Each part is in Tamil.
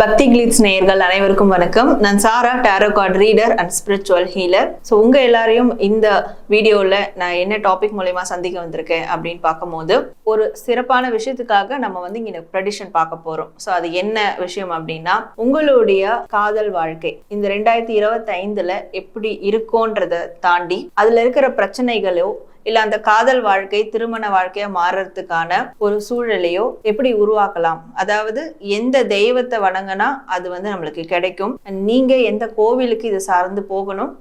பக்தி கிளிட்ஸ் நேயர்கள் அனைவருக்கும் வணக்கம். நான் Sara tarot card reader and spiritual healer so உங்க எல்லாரையும் இந்த வீடியோவில் நான் என்ன டாபிக் மூலயமா சந்திக்க வந்திருக்கேன் அப்படின்னு பார்க்கும்போது ஒரு சிறப்பான விஷயத்துக்காக நம்ம வந்து இங்கே ப்ரெடிஷன் பார்க்க போகிறோம் ஸோ அது என்ன விஷயம் அப்படின்னா உங்களுடைய காதல் வாழ்க்கை. இந்த ரெண்டாயிரத்தி இருபத்தி ஐந்துல எப்படி இருக்கோன்றதை தாண்டி அதில் இருக்கிற பிரச்சனைகளோ இல்ல அந்த காதல் வாழ்க்கை திருமண வாழ்க்கையா மாறுறதுக்கான ஒரு சூழலையோ எப்படி உருவாக்கலாம்? அதாவது எந்த தெய்வத்தை வணங்கினா அது வந்து நம்மளுக்கு கிடைக்கும். நீங்க எந்த கோவிலுக்கு இது சார்ந்து போகணும்?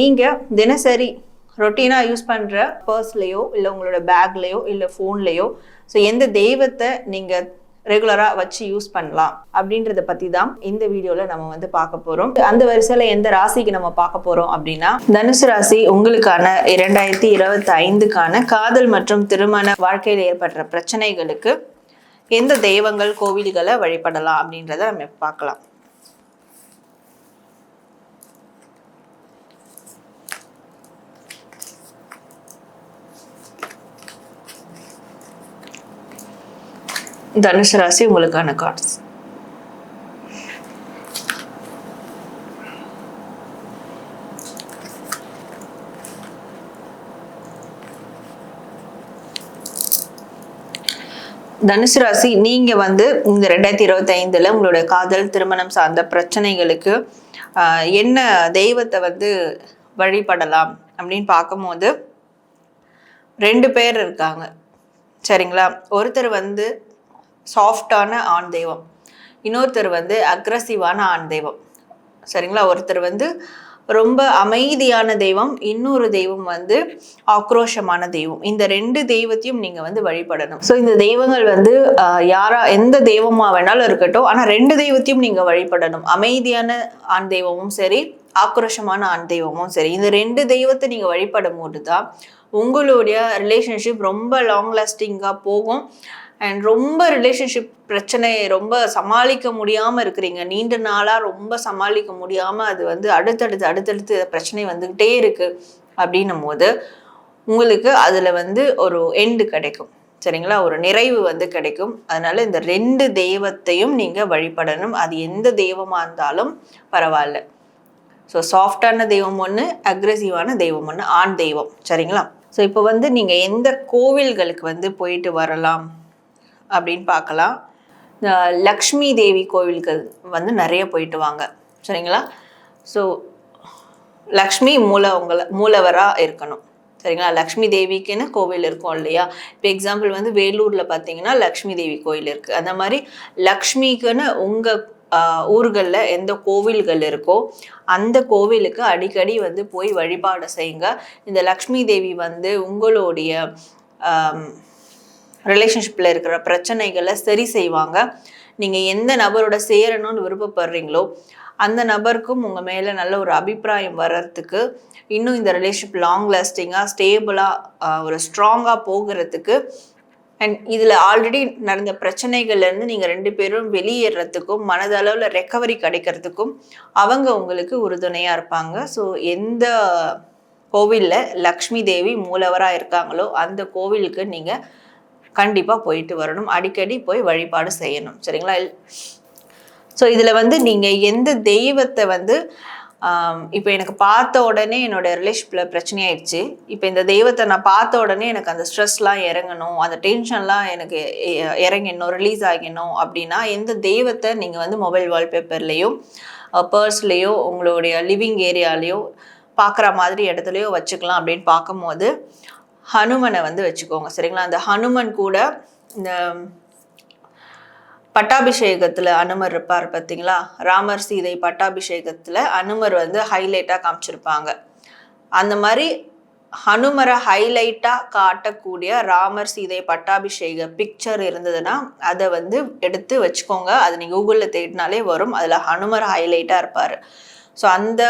நீங்க தினசரி ரொட்டீனாக யூஸ் பண்ணுற பர்ஸ்லேயோ இல்லை உங்களோட பேக்லேயோ இல்லை ஃபோன்லேயோ ஸோ எந்த தெய்வத்தை நீங்கள் ரெகுலராக வச்சு யூஸ் பண்ணலாம் அப்படின்றத பற்றி தான் இந்த வீடியோவில் நம்ம வந்து பார்க்க போகிறோம் அந்த வரிசையில் எந்த ராசிக்கு நம்ம பார்க்க போகிறோம் அப்படின்னா தனுசு ராசி உங்களுக்கான இரண்டாயிரத்தி இருபத்தி ஐந்துக்கான காதல் மற்றும் திருமண வாழ்க்கையில் ஏற்படுற பிரச்சனைகளுக்கு எந்த தெய்வங்கள் கோவில்களை வழிபடலாம் அப்படின்றத நம்ம பார்க்கலாம். தனுசு ராசி உங்களுக்கான கார்ட்ஸ் தனுசு ராசி நீங்க வந்து இந்த ரெண்டாயிரத்தி இருபத்தி ஐந்துல உங்களுடைய காதல் திருமணம் சார்ந்த பிரச்சனைகளுக்கு என்ன தெய்வத்தை வந்து வழிபடலாம் அப்படின்னு பார்க்கும்போது ரெண்டு பேர் இருக்காங்க. சரிங்களா? ஒருத்தர் வந்து சாஃப்டான ஆண் தெய்வம். இன்னொருத்தர் வந்து அக்ரஸிவான ஆண் தெய்வம். சரிங்களா? ஒருத்தர் வந்து ரொம்ப அமைதியான தெய்வம் இன்னொரு தெய்வம் வந்து ஆக்ரோஷமான தெய்வம். இந்த ரெண்டு தெய்வத்தையும் நீங்கள் வந்து வழிபடணும். ஸோ இந்த தெய்வங்கள் வந்து யாரா எந்த தெய்வமாக வேணாலும் இருக்கட்டும் ஆனால் ரெண்டு தெய்வத்தையும் நீங்கள் வழிபடணும். அமைதியான ஆண் தெய்வமும் சரி ஆக்ரோஷமான ஆண் தெய்வமும் சரி. இந்த ரெண்டு தெய்வத்தை நீங்கள் வழிபடும் போது தான் உங்களுடைய ரிலேஷன்ஷிப் ரொம்ப லாங் லாஸ்டிங்காக போகும். அண்ட் ரொம்ப ரிலேஷன்ஷிப் பிரச்சனை ரொம்ப சமாளிக்க முடியாமல் இருக்கிறீங்க. நீண்ட நாளாக ரொம்ப சமாளிக்க முடியாமல் அது வந்து அடுத்தடுத்து அடுத்தடுத்து பிரச்சனை வந்துக்கிட்டே இருக்குது அப்படின்னும் போது உங்களுக்கு அதில் வந்து ஒரு எண்டு கிடைக்கும். சரிங்களா? ஒரு நிறைவு வந்து கிடைக்கும். அதனால இந்த ரெண்டு தெய்வத்தையும் நீங்கள் வழிபடணும். அது எந்த தெய்வமாக இருந்தாலும் பரவாயில்ல. ஸோ சாஃப்டான தெய்வம் ஒன்று அக்ரெசிவான தெய்வம் ஒன்று ஆண் தெய்வம். சரிங்களா? ஸோ இப்போ வந்து நீங்கள் எந்த கோவில்களுக்கு வந்து போயிட்டு வரலாம்? அப்படின்னு பார்க்கலாம். லக்ஷ்மி தேவி கோவிலுக்கு வந்து நிறைய போயிட்டு வாங்க. சரிங்களா? ஸோ லக்ஷ்மி மூலவங்களை மூலவராக இருக்கணும். சரிங்களா? லக்ஷ்மி தேவிக்குன்னு கோவில் இருக்கும் இல்லையா? இப்போ எக்ஸாம்பிள் வந்து வேலூரில் பார்த்தீங்கன்னா லக்ஷ்மி தேவி கோயில் இருக்குது அந்த மாதிரி லக்ஷ்மிக்குன்னு உங்கள் ஊர்களில் எந்த கோவில்கள் இருக்கோ அந்த கோவிலுக்கு அடிக்கடி வந்து போய் வழிபாடு செய்யுங்க. இந்த லக்ஷ்மி தேவி வந்து உங்களுடைய ரிலேஷன்ஷிப்பில் இருக்கிற பிரச்சனைகளை சரி செய்வாங்க. நீங்கள் எந்த நபரோட சேரணும்னு விருப்பப்படுறீங்களோ அந்த நபருக்கும் உங்கள் மேலே நல்ல ஒரு அபிப்பிராயம் வர்றதுக்கு இன்னும் இந்த ரிலேஷன்ஷிப் லாங் லாஸ்டிங்காக ஸ்டேபிளாக ஒரு ஸ்ட்ராங்காக போகிறதுக்கு அண்ட் இதில் ஆல்ரெடி நடந்த பிரச்சனைகள்லேருந்து நீங்கள் ரெண்டு பேரும் வெளியேறத்துக்கும் மனதளவில் ரெக்கவரி கிடைக்கிறதுக்கும் அவங்க உங்களுக்கு உறுதுணையாக இருப்பாங்க. ஸோ எந்த கோவிலில் லக்ஷ்மி தேவி மூலவராக இருக்காங்களோ அந்த கோவிலுக்கு நீங்கள் கண்டிப்பாக போயிட்டு வரணும். அடிக்கடி போய் வழிபாடு செய்யணும். சரிங்களா? ஸோ இதில் வந்து நீங்கள் எந்த தெய்வத்தை வந்து இப்போ எனக்கு பார்த்த உடனே என்னோட ரிலேஷனில் பிரச்சனையாயிடுச்சு. இப்போ இந்த தெய்வத்தை நான் பார்த்த உடனே எனக்கு அந்த ஸ்ட்ரெஸ்லாம் இறங்கணும். அந்த டென்ஷன்லாம் எனக்கு இறங்கிடணும் ரிலீஸ் ஆகிடணும் அப்படின்னா எந்த தெய்வத்தை நீங்கள் வந்து மொபைல் வால்பேப்பர்லேயோ பர்ஸ்லேயோ உங்களுடைய லிவிங் ஏரியாலேயோ பார்க்குற மாதிரி இடத்துலையோ வச்சுக்கலாம் அப்படின்னு பார்க்கும்போது ஹனுமனை வந்து வச்சுக்கோங்க சரிங்களா? அந்த ஹனுமன் கூட இந்த பட்டாபிஷேகத்தில் அனுமர் இருப்பார் பார்த்தீங்களா ராமர் சீதை பட்டாபிஷேகத்தில் அனுமர் வந்து ஹைலைட்டாக காமிச்சிருப்பாங்க. அந்த மாதிரி ஹனுமரை ஹைலைட்டாக காட்டக்கூடிய ராமர் சீதை பட்டாபிஷேக பிக்சர் இருந்ததுன்னா அதை வந்து எடுத்து வச்சுக்கோங்க. அது நீங்கள் கூகுளில் தேடினாலே வரும். அதில் ஹனுமர் ஹைலைட்டாக இருப்பார். ஸோ அந்த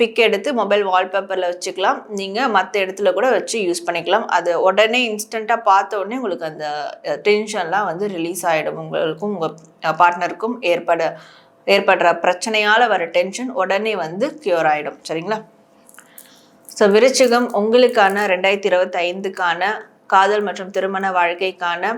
பிக் எடுத்து மொபைல் வால்பேப்பரில் வச்சுக்கலாம். நீங்கள் மற்ற இடத்துல கூட வச்சு யூஸ் பண்ணிக்கலாம். அது உடனே இன்ஸ்டண்ட்டாக பார்த்த உடனே உங்களுக்கு அந்த டென்ஷன்லாம் வந்து ரிலீஸ் ஆகிடும் உங்களுக்கும் உங்கள் பார்ட்னருக்கும் ஏற்பட ஏற்படுற பிரச்சனையால் வர டென்ஷன் உடனே வந்து க்யூர் ஆகிடும் சரிங்களா? ஸோ விருச்சிகம் உங்களுக்கான ரெண்டாயிரத்தி இருபத்தி ஐந்துக்கான காதல் மற்றும் திருமண வாழ்க்கைக்கான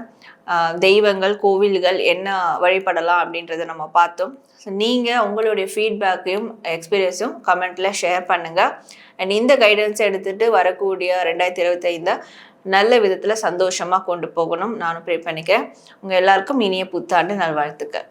தெய்வங்கள் கோவில்கள் என்ன வழிபடலாம் அப்படின்றத நம்ம பார்த்தோம். ஸோ நீங்கள் உங்களுடைய ஃபீட்பேக்கையும் எக்ஸ்பீரியன்ஸும் கமெண்ட்டில் ஷேர் பண்ணுங்கள் அண்ட் இந்த கைடன்ஸை எடுத்துகிட்டு வரக்கூடிய ரெண்டாயிரத்தி இருபத்தைந்தை நல்ல விதத்தில் சந்தோஷமாக கொண்டு போகணும். நானும் ப்ரே பண்ணிக்கிறேன். உங்கள் எல்லாருக்கும் இனிய புத்தாண்டு நல்வாழ்த்துக்கள்.